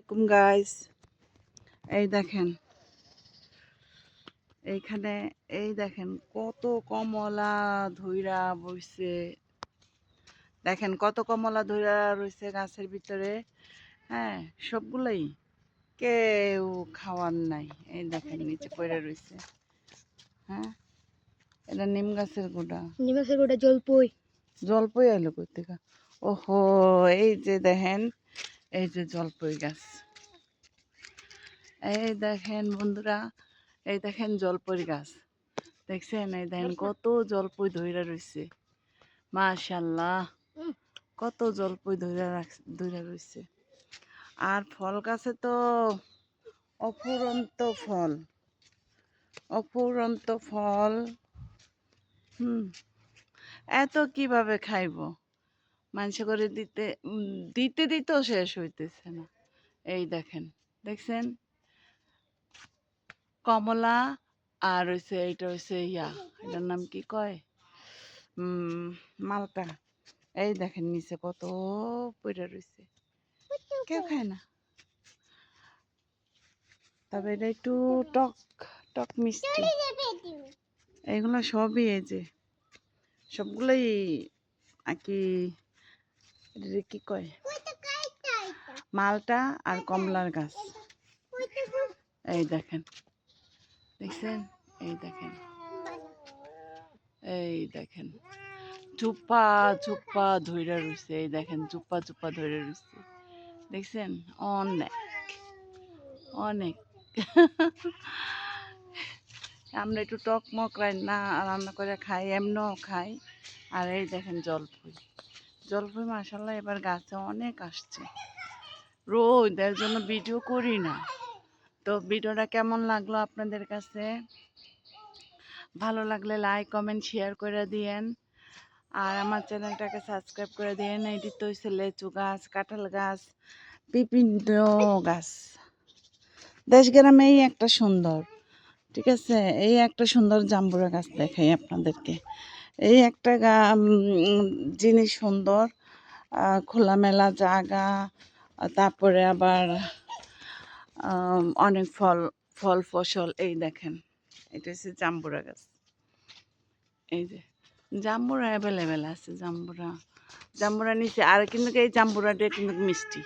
আসসালামাইকুম গাইস এই দেখেন এইখানে এই দেখেন কত কমলা ধইরা বইছে। দেখেন কত কমলা ধইরা রইছে গাছের ভিতরে। হ্যাঁ সবগুলোই কেউ খাওয়ার নাই। এই দেখেন নিচে পড়ে রইছে। হ্যাঁ এটা নিম গাছের গোড়া। গাছের গোটা জলপই। জলপই আইলো কই থেকে? ওহো এই যে দেখেন এই যে জলপই গাছ। এই দেখেন বন্ধুরা এই দেখেন জলপই গাছ। দেখছেন? এই দেখেন কত জলপই ধইরা রইছে। মাশাল্লাহ। কত জলপই ধইরা রাখ ধইরা রইছে। আর ফল গাছে তো অফুরন্ত ফল। অফুরন্ত ফল। হুম এত কীভাবে খাইব? মানুষ করে দিতে দিতে দিতেও শেষ হইতেছে না। এই দেখেন, দেখছেন? কমলা আর হইছে, এইটা হইছে ইয়া, এটার নাম কি কয়? মালটা। এই দেখেন নিচে কত পড়ে রয়েছে কেউ খায় না। তবে এটা একটু টক টক মিষ্টি। এইগুলো সবই এই যে, সবগুলোই আর কি এটারে কি কয় মালটা আর কমলার গাছ। এই দেখেন। দেখছেন? এই দেখেন। এই দেখেন। চুপা চুপা ধইরা রইছে। এই দেখেন চুপা চুপা ধইরা রইছে। দেখছেন? অনেক। অনেক। আমরা একটু টক মক রান্না রান্না করে খাই এমনও খাই। আর এই দেখেন জলফুই জলফুই মাসাল্লাহ এবার গাছে অনেক আসছে। রোজ এর জন্য ভিডিও করি না। তো ভিডিওটা কেমন লাগল আপনাদের কাছে? ভালো লাগলে লাইক, কমেন্ট, শেয়ার করে দিয়েন। আর আমার চ্যানেলটাকে সাবস্ক্রাইব করে দিয়েন। এটি তো লেচু গাছ, কাঁঠাল গাছ, বিভিন্ন গাছ। দেশ গ্রামেই একটা সুন্দর, ঠিক আছে? এই একটা সুন্দর জাম্বুরা গাছ দেখাই আপনাদেরকে। এই একটা গা জিনিস সুন্দর। খোলামেলা জায়গা তারপরে আবার অনেক ফল ফল ফসল, এই দেখেন, এটা হচ্ছে জাম্বুরা গাছ। এই যে, জাম্বুরা অ্যাভেলেবেল আছে, জাম্বুরা। জাম্বুরা নিচে, আর কিন্তু এই জাম্বুরাটা কিন্তু মিষ্টি।